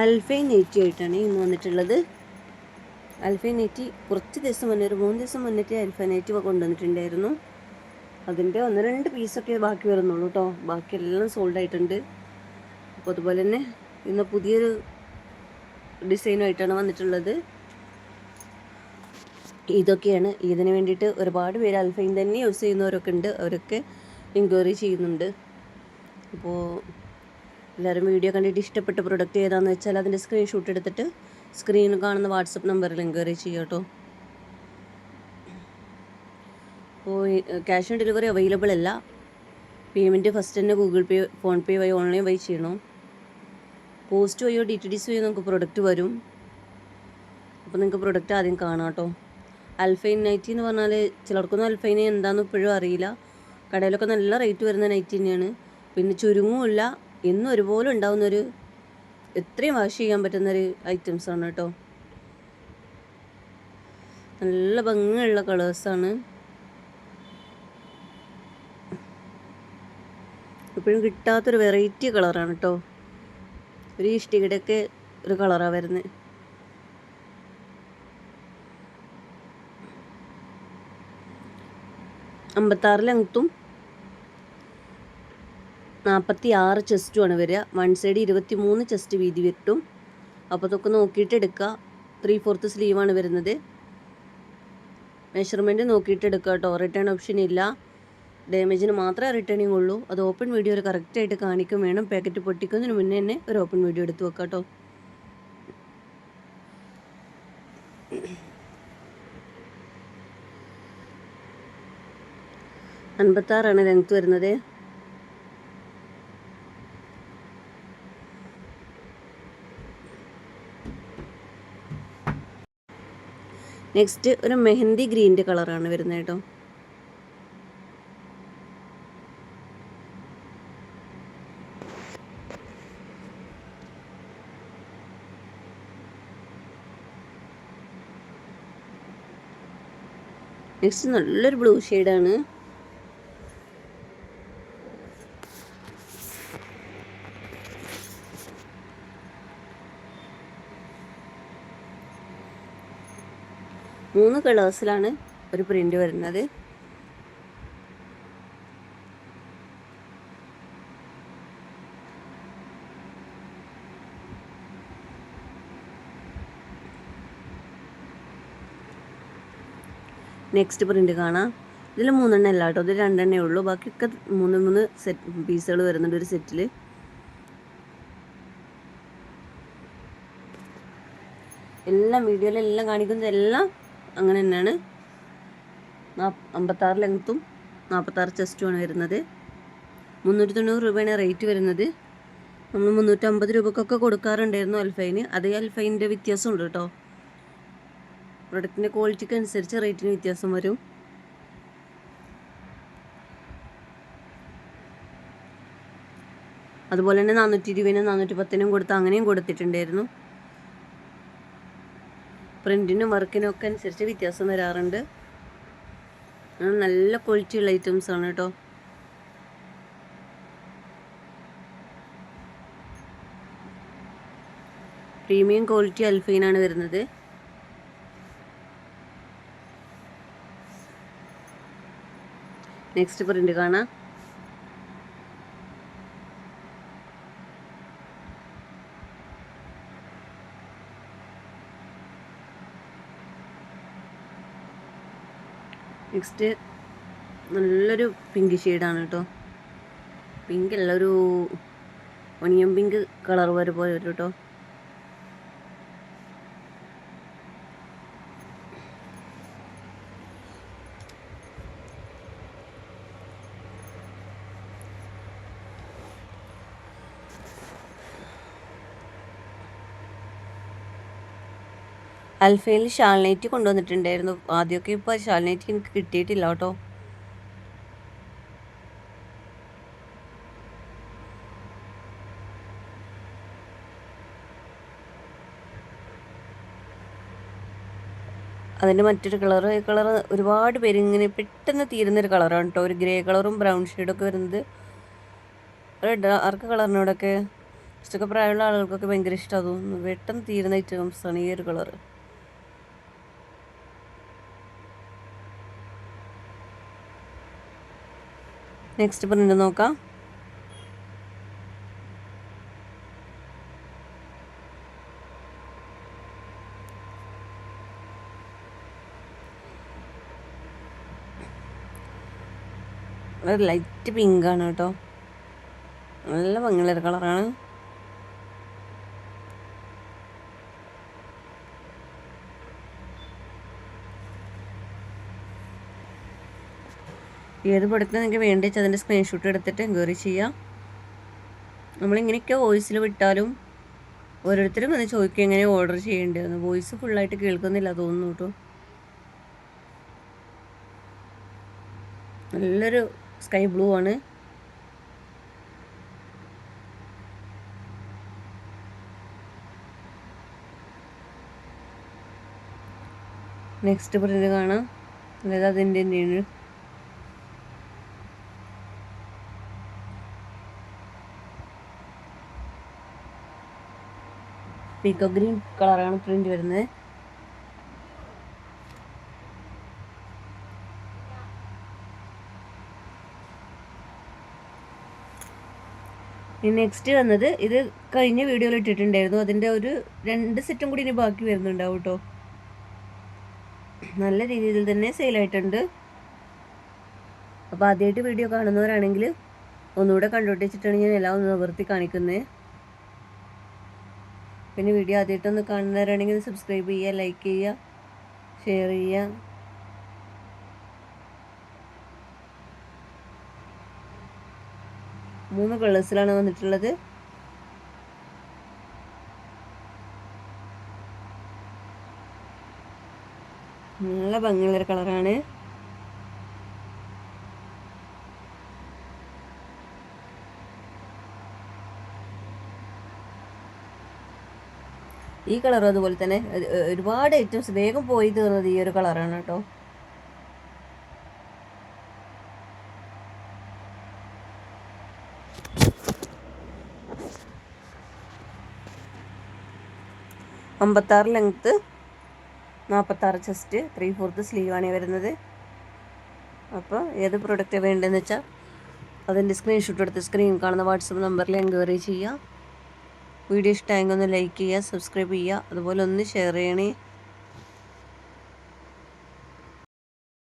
അൽഫൈൻ നെറ്റി ആയിട്ടാണ് ഇന്ന് വന്നിട്ടുള്ളത്. അൽഫൈൻ നെറ്റി കുറച്ച് ദിവസം മുന്നേ ഒരു മൂന്ന് ദിവസം മുന്നേറ്റ് അൽഫൈൻ നെറ്റി കൊണ്ടുവന്നിട്ടുണ്ടായിരുന്നു. അതിന്റെ ഒന്ന് രണ്ട് പീസൊക്കെ ബാക്കി വരുന്നുള്ളൂ കേട്ടോ ബാക്കിയെല്ലാം സോൾഡ് ആയിട്ടുണ്ട്. അപ്പോൾ അതുപോലെ തന്നെ ഇന്ന് പുതിയൊരു ഡിസൈനുമായിട്ടാണ് വന്നിട്ടുള്ളത്. ഇതൊക്കെയാണ്. ഇതിന് വേണ്ടിയിട്ട് ഒരുപാട് പേര് അൽഫൈൻ തന്നെ യൂസ് ചെയ്യുന്നവരൊക്കെ ഉണ്ട്. അവരൊക്കെ എൻക്വയറി ചെയ്യുന്നുണ്ട്. അപ്പോൾ എല്ലാവരും വീഡിയോ കണ്ടിട്ട് ഇഷ്ടപ്പെട്ട പ്രൊഡക്റ്റ് ഏതാണെന്ന് വെച്ചാൽ അതിന്റെ സ്ക്രീൻഷോട്ട് എടുത്തിട്ട് സ്ക്രീനിൽ കാണുന്ന വാട്സപ്പ് നമ്പറിൽ എൻക്വയറി ചെയ്യുക കേട്ടോ. അപ്പോൾ ക്യാഷ് ഓൺ ഡെലിവറി അവൈലബിൾ അല്ല. പേയ്മെന്റ് ഫസ്റ്റ് തന്നെ ഗൂഗിൾ പേ ഫോൺ പേ വഴി ഓൺലൈൻ വഴി ചെയ്യണം. പോസ്റ്റ് വഴിയോ ഡി ടി ഡി സി വഴിയോ നമുക്ക് പ്രൊഡക്റ്റ് വരും. അപ്പോൾ നിങ്ങൾക്ക് പ്രൊഡക്റ്റ് ആദ്യം കാണാം കേട്ടോ. അൽഫൈൻ നൈറ്റി എന്ന് പറഞ്ഞാൽ ചിലർക്കൊന്നും അൽഫൈൻ എന്താണെന്ന് ഇപ്പോഴും അറിയില്ല. കടയിലൊക്കെ നല്ല റേറ്റ് വരുന്ന നൈറ്റി തന്നെയാണ്. പിന്നെ ചുരുങ്ങുമില്ല എന്നും ഒരുപോലെ ഉണ്ടാവുന്നൊരു എത്രയും വാഷ് ചെയ്യാൻ പറ്റുന്നൊരു ഐറ്റംസാണ് കേട്ടോ. നല്ല ഭംഗിയുള്ള കളേഴ്സാണ് എപ്പോഴും കിട്ടാത്തൊരു വെറൈറ്റി കളറാണ് കേട്ടോ. ഒരു ഇഷ്ടികയുടെയൊക്കെ ഒരു കളറാണ് വരുന്നത് അമ്പത്താറ് ലെങ്ത്തും നാൽപ്പത്തി ആറ് ചെസ്റ്റുമാണ് വരിക. വൺ സൈഡ് ഇരുപത്തി മൂന്ന് ചെസ്റ്റ് വീതി വെട്ടും. അപ്പോൾ അതൊക്കെ നോക്കിയിട്ട് എടുക്കുക ത്രീ ഫോർത്ത് സ്ലീവാണ് വരുന്നത്. മെഷർമെന്റ് നോക്കിയിട്ട് എടുക്കുക കേട്ടോ. റിട്ടേൺ ഓപ്ഷൻ ഇല്ല. ഡാമേജിന് മാത്രമേ റിട്ടേണിങ് ഉള്ളൂ. അത് ഓപ്പൺ വീഡിയോ ഒരു കറക്റ്റായിട്ട് കാണിക്കും വേണം. പാക്കറ്റ് പൊട്ടിക്കുന്നതിന് മുന്നേ തന്നെ ഒരു ഓപ്പൺ വീഡിയോ എടുത്ത് വെക്കാം കേട്ടോ. അൻപത്താറാണ് ലെങ്ത് വരുന്നത്. നെക്സ്റ്റ് ഒരു മെഹന്തി ഗ്രീന്റെ കളറാണ് വരുന്നത് കേട്ടോ. നെക്സ്റ്റ് നല്ലൊരു ബ്ലൂ ഷെയ്ഡാണ്. മൂന്ന് കളേഴ്സിലാണ് ഒരു പ്രിന്റ് വരുന്നത്. നെക്സ്റ്റ് പ്രിന്റ് കാണാം. ഇതിൽ മൂന്നെണ്ണം അല്ല കേട്ടോ ഇതിൽ രണ്ടെണ്ണേ ഉള്ളൂ. ബാക്കിയൊക്കെ മൂന്ന് മൂന്ന് സെറ്റ് പീസുകൾ വരുന്നുണ്ട് ഒരു സെറ്റിൽ എല്ലാം വീഡിയോയിലെല്ലാം കാണിക്കുന്നത് എല്ലാം അങ്ങനെ തന്നെയാണ് അമ്പത്താറ് ലെങ്ത്തും നാൽപ്പത്താറ് ചെസ്റ്റുമാണ് വരുന്നത്. മുന്നൂറ്റി തൊണ്ണൂറ് രൂപയാണ് റേറ്റ് വരുന്നത്. നമ്മൾ മുന്നൂറ്റമ്പത് രൂപക്കൊക്കെ കൊടുക്കാറുണ്ടായിരുന്നു അൽഫൈന്. അതേ അൽഫൈന്റെ വ്യത്യാസമുണ്ട് കേട്ടോ. പ്രൊഡക്റ്റിന്റെ ക്വാളിറ്റിക്ക് അനുസരിച്ച് റേറ്റിന് വ്യത്യാസം വരും. അതുപോലെ തന്നെ നാനൂറ്റി ഇരുപതിനും നാനൂറ്റി പത്തിനും കൊടുത്ത് അങ്ങനെയും കൊടുത്തിട്ടുണ്ടായിരുന്നു. പ്രിന്റിനും വർക്കിനും ഒക്കെ അനുസരിച്ച് വ്യത്യാസം വരാറുണ്ട്. നല്ല ക്വാളിറ്റിയുള്ള ഐറ്റംസ് ആണ് കേട്ടോ പ്രീമിയം ക്വാളിറ്റി അൽഫൈനാണ് വരുന്നത്. നെക്സ്റ്റ് പ്രിന്റ് കാണാം. നെക്സ്റ്റ് നല്ലൊരു പിങ്ക് ഷെയ്ഡാണ് കേട്ടോ പിങ്ക് അല്ല ഒരു ഒണിയൻ പിങ്ക് കളർ വരെ പോലെ വരും കേട്ടോ അൽഫയിൽ ഷാൾനൈറ്റ് കൊണ്ടുവന്നിട്ടുണ്ടായിരുന്നു. ആദ്യമൊക്കെ ഇപ്പോൾ ഷാൾനൈറ്റ് എനിക്ക് കിട്ടിയിട്ടില്ല കേട്ടോ. അതിന്റെ മറ്റൊരു കളർ കളർ ഒരുപാട് പേര് ഇങ്ങനെ പെട്ടെന്ന് തീരുന്നൊരു കളറാണ് കേട്ടോ. ഒരു ഗ്രേ കളറും ബ്രൗൺ ഷെയ്ഡൊക്കെ വരുന്നത്. ഒരു ഡാർക്ക് കളറിനോടൊക്കെ ഇഷ്ടമൊക്കെ പ്രായമുള്ള ആളുകൾക്കൊക്കെ ഭയങ്കര ഇഷ്ടമാണ് തോന്നുന്നു പെട്ടെന്ന് തീരുന്ന ഐറ്റംസാണ് ഈ ഒരു കളറ്. നെക്സ്റ്റ് പ്രിന്റ് നോക്കാം. ലൈറ്റ് പിങ്കാണ് കേട്ടോ. നല്ല ഭംഗിയുള്ളൊരു കളറാണ് ഏത് പ്രൊഡക്റ്റ് നിങ്ങൾക്ക് വേണ്ടി വെച്ചാൽ അതിന്റെ സ്ക്രീൻഷോട്ട് എടുത്തിട്ട് എൻക്വയറി ചെയ്യാം. നമ്മളിങ്ങനെയൊക്കെ വോയിസിൽ വിട്ടാലും ഓരോരുത്തരും വന്ന് ചോദിക്കുക എങ്ങനെ ഓർഡർ ചെയ്യേണ്ടതെന്ന് വോയിസ് ഫുള്ളായിട്ട് കേൾക്കുന്നില്ല തോന്നുന്നു കേട്ടോ നല്ലൊരു സ്കൈ ബ്ലൂ ആണ്. നെക്സ്റ്റ് പ്രിന്റ് കാണാം. അതായത് അതിന്റെ തന്നെയാണ് പീക്കോ ഗ്രീൻ കളറാണ് പ്രിന്റ് വരുന്നത്. നെക്സ്റ്റ് വന്നത് ഇത് കഴിഞ്ഞ വീഡിയോയിൽ ഇട്ടിട്ടുണ്ടായിരുന്നു. അതിന്റെ ഒരു രണ്ട് സെറ്റും കൂടി ഇനി ബാക്കി വരുന്നുണ്ടാവും കേട്ടോ നല്ല രീതിയിൽ തന്നെ സെയിലായിട്ടുണ്ട് അപ്പോൾ ആദ്യമായിട്ട് വീഡിയോ കാണുന്നവരാണെങ്കിൽ ഒന്നുകൂടെ കണ്ടുപിടിച്ചിട്ടാണ് ഞാൻ എല്ലാം ഒന്ന് നിവർത്തി കാണിക്കുന്നത് പിന്നെ വീഡിയോ ആദ്യമായിട്ടൊന്ന് കാണുന്നവരാണെങ്കിൽ സബ്സ്ക്രൈബ് ചെയ്യുക ലൈക്ക് ചെയ്യുക ഷെയർ ചെയ്യുക. മൂന്ന് കളേഴ്സിലാണ് വന്നിട്ടുള്ളത്. നല്ല ഭംഗിയുള്ളൊരു കളറാണ് ഈ കളറും അതുപോലെ തന്നെ ഒരുപാട് ഐറ്റംസ് വേഗം പോയി തീർന്നത് ഈ ഒരു കളറാണ് കേട്ടോ. അമ്പത്താറ് ലെങ്ത്ത് നാൽപ്പത്താറ് ചെസ്റ്റ് ത്രീ ഫോർത്ത് സ്ലീവാണ് വരുന്നത്. അപ്പോൾ ഏത് പ്രൊഡക്റ്റ് വേണ്ടതെന്ന് വെച്ചാൽ അതിന്റെ സ്ക്രീൻഷോട്ട് എടുത്ത് സ്ക്രീൻ കാണുന്ന വാട്സപ്പ് നമ്പറിൽ എൻക്വയറി ചെയ്യുക വീഡിയോ ഇഷ്ടമായെങ്കിൽ ഒന്ന് ലൈക്ക് ചെയ്യുക സബ്സ്ക്രൈബ് ചെയ്യുക. അതുപോലെ ഒന്ന് ഷെയർ ചെയ്യണേ.